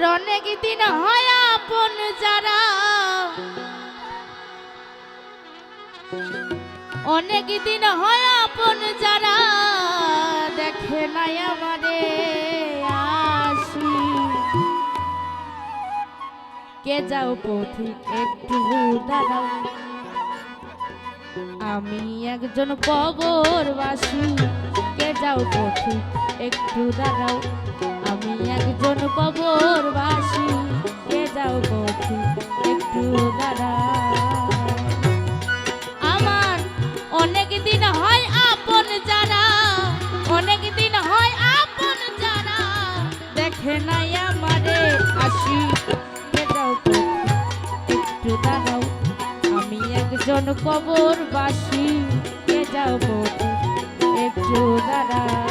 আর অনেক দিন হয় আপন যারা? অনেক দিন হয় আপন যারা? দেখে নাই আমারে আসি। কে যাও পথিক একটু দাঁড়াও। আমি একজন কবরবাসী কে যাও পথিক একটু দাঁড়াও। আমি একজন কবরবাসী কে যাও একটু আমার অনেক দিন হয় আপন অনেক দিন হয় আপন দেখে আমারে আসি একটু আমি একজন একটু দাঁড়াও।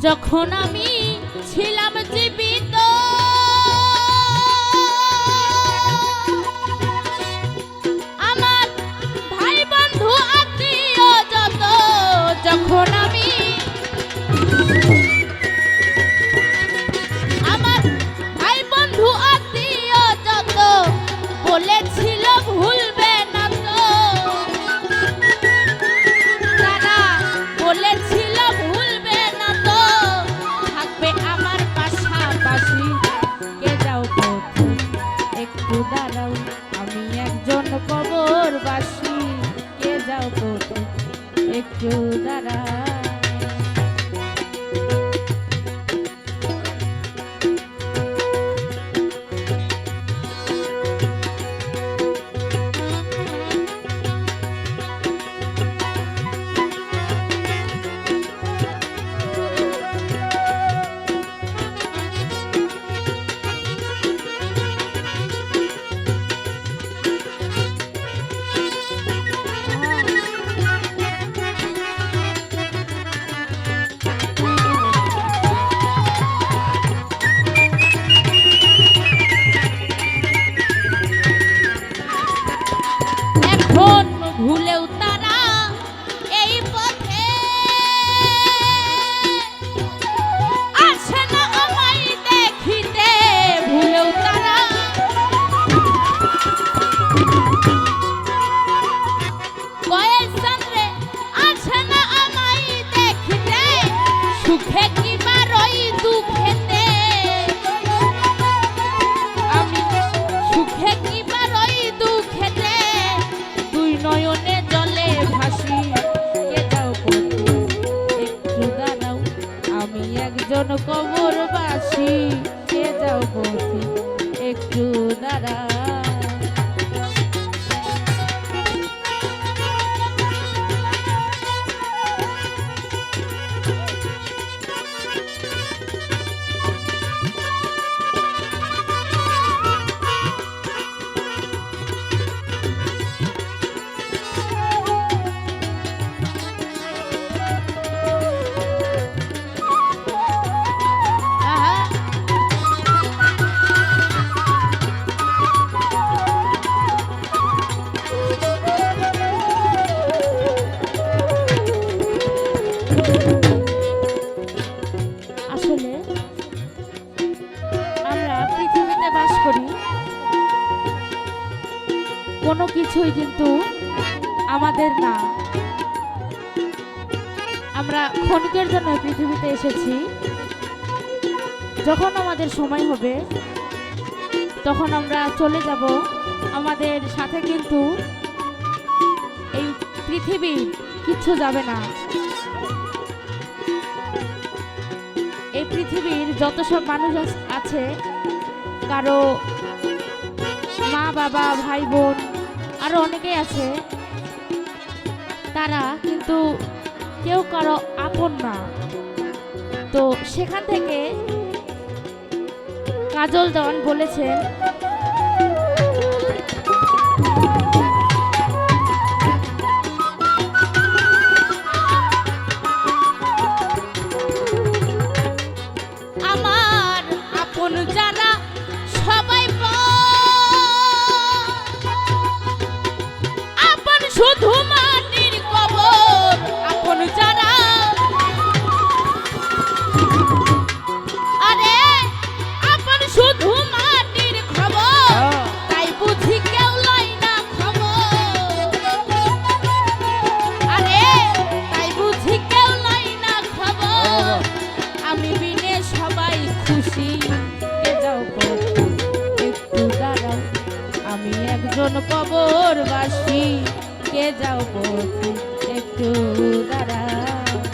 যখন আমি পথে একটু দাঁড়াও। ભૂલે ઉત્પન્ન কিছুই কিন্তু আমাদের না। আমরা ক্ষণিকের জন্য পৃথিবীতে এসেছি। যখন আমাদের সময় হবে, তখন আমরা চলে যাব আমাদের সাথে কিন্তু এই পৃথিবীর কিচ্ছু যাবে না। এই পৃথিবীর যত সব মানুষ আছে কারও মা বাবা ভাই বোন আরও অনেকেই আছে। তারা কিন্তু কেউ কারও আপন না। তো সেখান থেকে কাজল দেওয়ান বলেছেন শুধু মাটির কবর আপন যারা। আরে আপন শুধু মাটির খবর হ্যাঁ। তাই বুঝি না খবর। আরে তাই বুঝি কেউ লয় না খবর। হ্যাঁ, হ্যাঁ। আমি বিনে সবাই খুশি। একজন কবরবাসী। কে যাও পথে? একটু দাঁড়াও।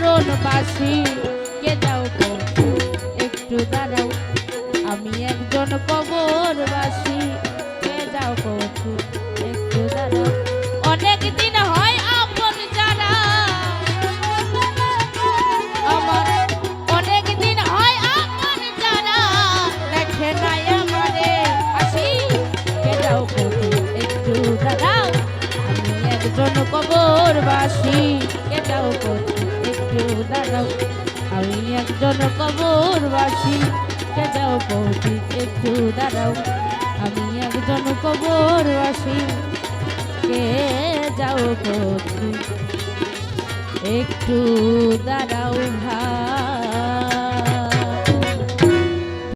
যেদিন মরণ বাসি কে যাও একটু দাঁড়াও, আমি একজন কবরবাসী কে যাও একটু দাঁড়াও। অনেক দিন হয় আপন যারা। আমার অনেক দিন হয় আপন যারা। দেখে নাই আমারে আসি কে যাও একটু দাঁড়াও, আমি একজন কবরবাসী কে যাও দাঁড়াও। আমি একজন কবরবাসী, কে যাও পৌঁছি একটু দাঁড়াও। আমি একজন কবরবাসী, কে যাও পৌঁছি একটু দাঁড়াও ভাই।